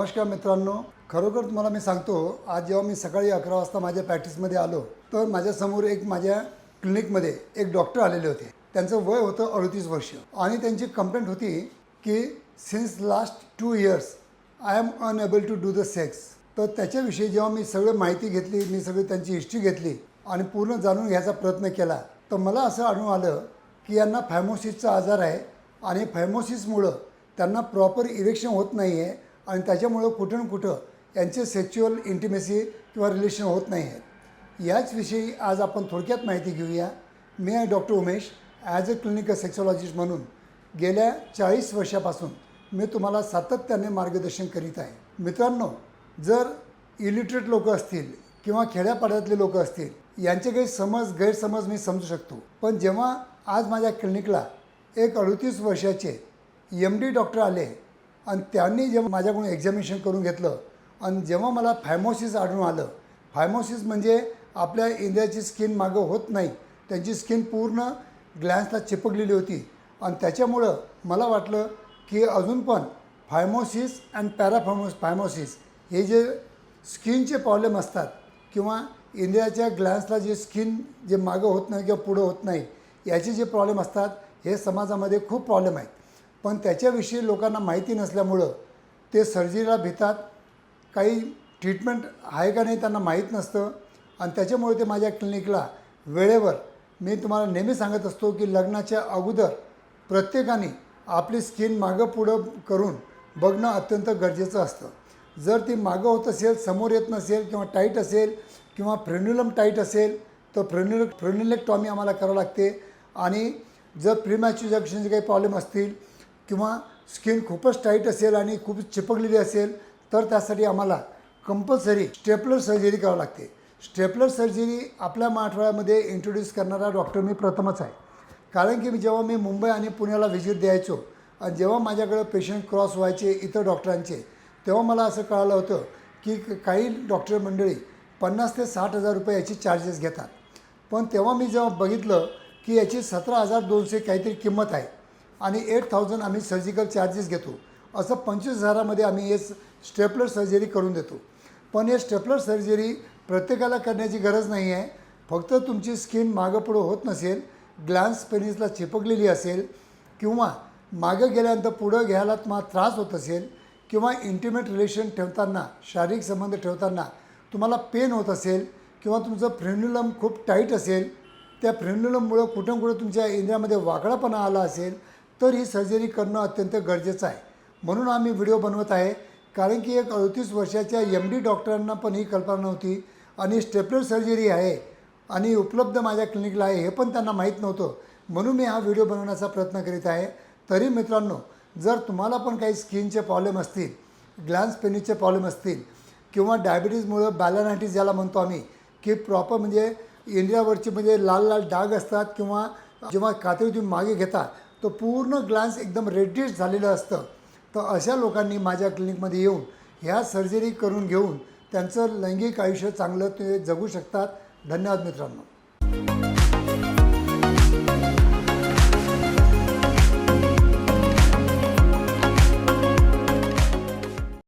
नमस्कार मित्रांनो. खरोखर तुम्हाला मी सांगतो आज जेव्हा मी सकाळी अकरा वाजता माझ्या प्रॅक्टिसमध्ये आलो तर माझ्यासमोर एक माझ्या क्लिनिकमध्ये एक डॉक्टर आलेले होते. त्यांचं वय होतं अडतीस वर्ष. आणि त्यांची कंप्लेंट होती की since last two years I am unable to do the sex तर त्याच्याविषयी जेव्हा मी सगळं माहिती घेतली मी सगळी त्यांची हिस्ट्री घेतली आणि पूर्ण जाणून घ्यायचा प्रयत्न केला तर मला असं आढळून आलं की यांना फॅमोसिसचा आजार आहे आणि फॅमोसिसमुळं त्यांना प्रॉपर इरेक्शन होत नाही आहे आणि त्याच्यामुळं कुठं कुठं यांचे सेक्च्युअल इंटिमेसी किंवा रिलेशन होत नाही आहेत. याचविषयी आज आपण थोडक्यात माहिती घेऊया. मी आहे doctor Umesh. As a clinical sexologist म्हणून गेल्या चाळीस वर्षापासून मी तुम्हाला सातत्याने मार्गदर्शन करीत आहे. मित्रांनो जर इलिटरेट लोक असतील किंवा खेड्यापाड्यातले लोक असतील यांचे काही समज गैरसमज मी समजू शकतो. पण जेव्हा आज माझ्या क्लिनिकला एक अडतीस वर्षाचे एम डी डॉक्टर आले आणि त्यांनी जेव्हा माझ्याकडून एक्झामिनेशन करून घेतलं आणि जेव्हा मला फायमोसिस आढळून आलं फायमोसिस म्हणजे आपल्या इंद्रियाची स्किन मागं होत नाही. त्यांची स्किन पूर्ण ग्लॅन्सला चिपकलेली होती. आणि त्याच्यामुळं मला वाटलं की अजून पण फायमोसिस अँड पॅराफायमोस फायमोसिस हे जे स्किनचे प्रॉब्लेम असतात किंवा इंद्रियाच्या ग्लॅन्सला जे स्किन जे मागं होत नाही किंवा पुढं होत नाही याचे जे प्रॉब्लेम असतात हे समाजामध्ये खूप प्रॉब्लेम आहेत. पण त्याच्याविषयी लोकांना माहिती नसल्यामुळं ते सर्जरीला भितात काही ट्रीटमेंट आहे का नाही त्यांना माहीत नसतं. आणि त्याच्यामुळे ते माझ्या क्लिनिकला वेळेवर मी तुम्हाला नेहमी सांगत असतो की लग्नाच्या अगोदर प्रत्येकाने आपली स्किन मागं पुढं करून बघणं अत्यंत गरजेचं असतं. जर ती मागं होत असेल समोर येत नसेल किंवा टाईट असेल किंवा फ्रेन्युलम टाईट असेल तर फ्रेन्युल फ्रेन्युलेक्टॉमी आम्हाला करावं लागते. आणि जर प्रिमॅच्युजॅक्शनचे काही प्रॉब्लेम असतील किंवा स्किन खूपच टाईट असेल आणि खूप चिपकलेली असेल तर त्यासाठी आम्हाला कंपल्सरी स्टेपलर सर्जरी करावं लागते. स्टेपलर सर्जरी आपल्या मराठवाड्यामध्ये इंट्रोड्यूस करणारा डॉक्टर मी प्रथमच आहे. कारण की मी जेव्हा मी मुंबई आणि पुण्याला व्हिजिट द्यायचो आणि जेव्हा माझ्याकडं पेशंट क्रॉस व्हायचे इतर डॉक्टरांचे तेव्हा मला असं कळालं होतं की काही डॉक्टर मंडळी पन्नास ते साठ हजार रुपये याची चार्जेस घेतात. पण तेव्हा मी जेव्हा बघितलं की याची सतरा हजार दोनशे काहीतरी किंमत आहे आणि एट थाउजंड आम्ही सर्जिकल चार्जेस घेतो. असं पंचवीस हजारामध्ये आम्ही हे स्टेपलर सर्जरी करून देतो. पण हे स्टेपलर सर्जरी प्रत्येकाला करण्याची गरज नाही आहे फक्त तुमची स्किन मागं पुढं होत नसेल ग्लॅन्स पेनिसला चिपकलेली असेल किंवा मागं गेल्यानंतर पुढं घ्यायला तुम्हाला त्रास होत असेल किंवा इंटिमेट रिलेशन ठेवताना शारीरिक संबंध ठेवताना तुम्हाला पेन होत असेल किंवा तुमचं फ्रेन्युलम खूप टाईट असेल त्या फ्रेन्युलममुळं कुठं कुठं तुमच्या इंद्रियामध्ये वाकडापणा आला असेल तर ही सर्जरी करणं अत्यंत गरजेचं आहे. म्हणून आम्ही व्हिडिओ बनवत आहे. कारण की एक अडतीस वर्षाच्या एम डी डॉक्टरांना पण ही कल्पना नव्हती. आणि स्टेपलर सर्जरी आहे आणि उपलब्ध माझ्या क्लिनिकला आहे हे पण त्यांना माहीत नव्हतं. म्हणून मी हा व्हिडिओ बनवण्याचा प्रयत्न करीत आहे. तरी मित्रांनो जर तुम्हाला पण काही स्किनचे प्रॉब्लेम असतील ग्लॅन्स पेनीचे प्रॉब्लेम असतील किंवा डायबिटीजमुळं बॅलनायटिस ज्याला म्हणतो आम्ही की प्रॉपर म्हणजे इंडियावरची म्हणजे लाल लाल डाग असतात किंवा जेव्हा कातडी तुम्ही मागे घेता तो पूर्ण ग्लान्स एकदम रेडिश झालेलं असतं. तर अशा लोकांनी माझ्या क्लिनिकमध्ये येऊन ह्या सर्जरी करून घेऊन त्यांचं लैंगिक आयुष्य चांगलं ते जगू शकतात. धन्यवाद मित्रांनो.